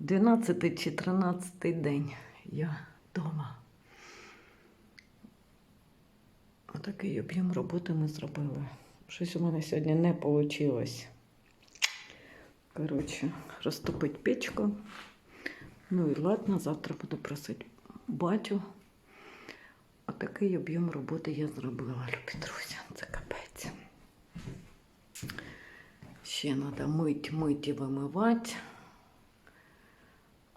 12 чи 13 день я вдома. Отакий об'єм роботи ми зробили. Щось у мене сьогодні не вийшло. Коротше, розтопить печку. Ну і ладно, завтра буду просити батю. Отакий об'єм роботи я зробила, любі друзі. Це капець. Ще треба мить, мить і вимивати.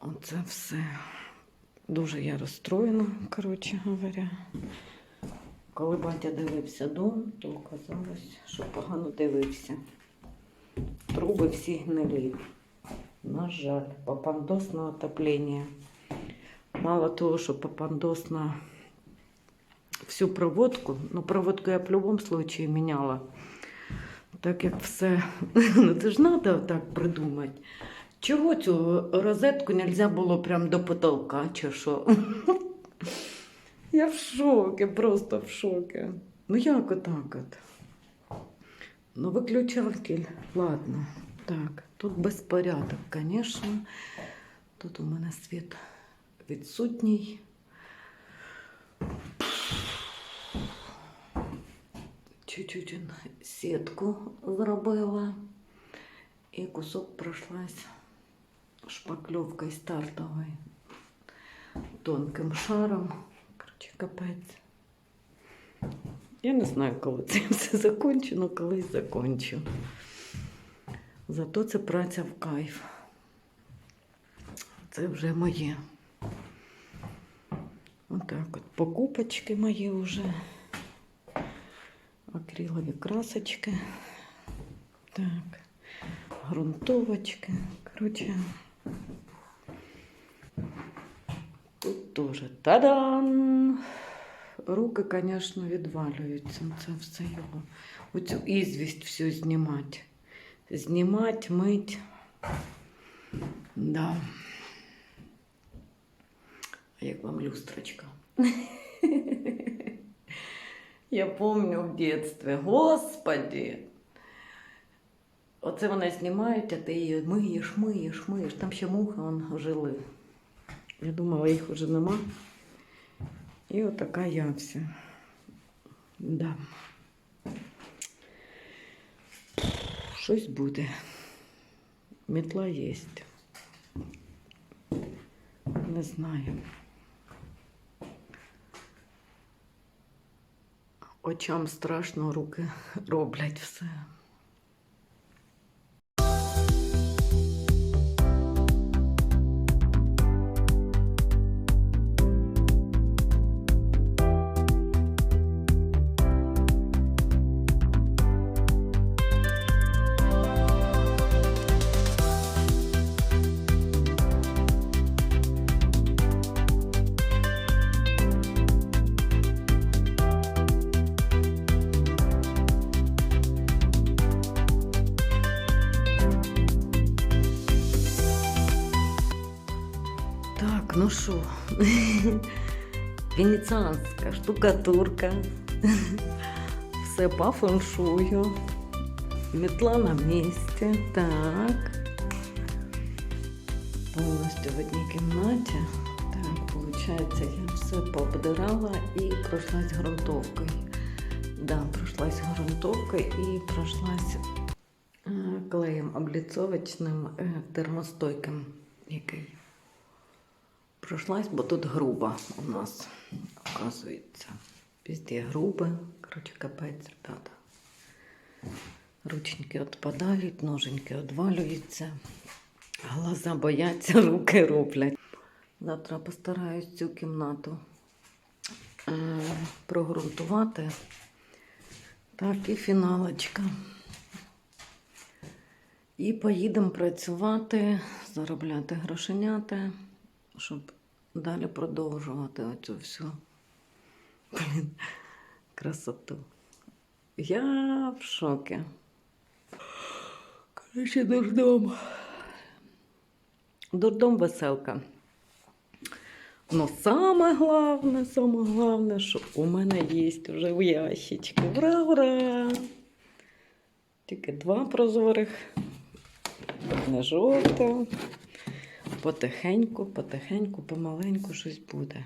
Оце все. Дуже я розстроєна, коротше говоря. Коли батя дивився дом, то оказалось, що погано дивився. Труби всі гнилі. На жаль, попандосне отоплення. Мало того, що попандос на всю проводку, ну проводку я в будь-якому випадку міняла. Так як все, ну це ж треба так придумати. Чого цю розетку не можна було прям до потолка, чи що? Я в шокі, просто в шокі. Ну як отак от? Ну, виключатель, ладно. Так, тут безпорядок, звісно. Тут у мене світ відсутній. Чуть-чуть сітку зробила. І кусок пройшлась шпакльовкою стартовою тонким шаром. Короче, капець. Я не знаю, коли це все закінчено, колись закінчу. Зато це праця в кайф. Це вже моє. Отак от покупочки мої вже. Акрилові красочки. Так. Грунтовочки. Короче. Тут теж та-дам! Руки, звісно, відвалюються. Це все його. Оцю ізвість всю знімати. Знімати, мить. Да. А як вам люстрочка? Я помню в дитинстві, господи. Оце вони знімають, а ти її миєш, миєш, миєш. Там ще мухи вон, жили. Я думала, їх вже нема. І отака я вся. Да. Щось буде. Метла є. Не знаю. Очам страшно, руки роблять все. Так, ну що, венеціанська штукатурка, все по феншую, метла на місці, так. Повністю в одній кімнаті. Так, виходить, я все пообдирала і пройшлась ґрунтовкою. Да, пройшлась ґрунтовкою і пройшлась е, клеєм обліцовочним е, термостойким, який пройшлась, бо тут груба у нас, оказується. Везде грубе, коротше, капець, ребята. Ручники відпадають, ноженьки відвалюються, глаза бояться, руки роблять. Завтра постараюсь цю кімнату е, прогрунтувати. Так, і фіналочка. І поїдемо працювати, заробляти грошенята, щоб далі продовжувати оцю всю блін, красоту. Я в шокі. Коротше, дурдом. Дурдом веселка. Но саме головне, саме головне, що у мене є вже в ящичку. Ура-ура! Тільки два прозорих, одне жовте. Потихеньку, потихеньку, помаленьку щось буде.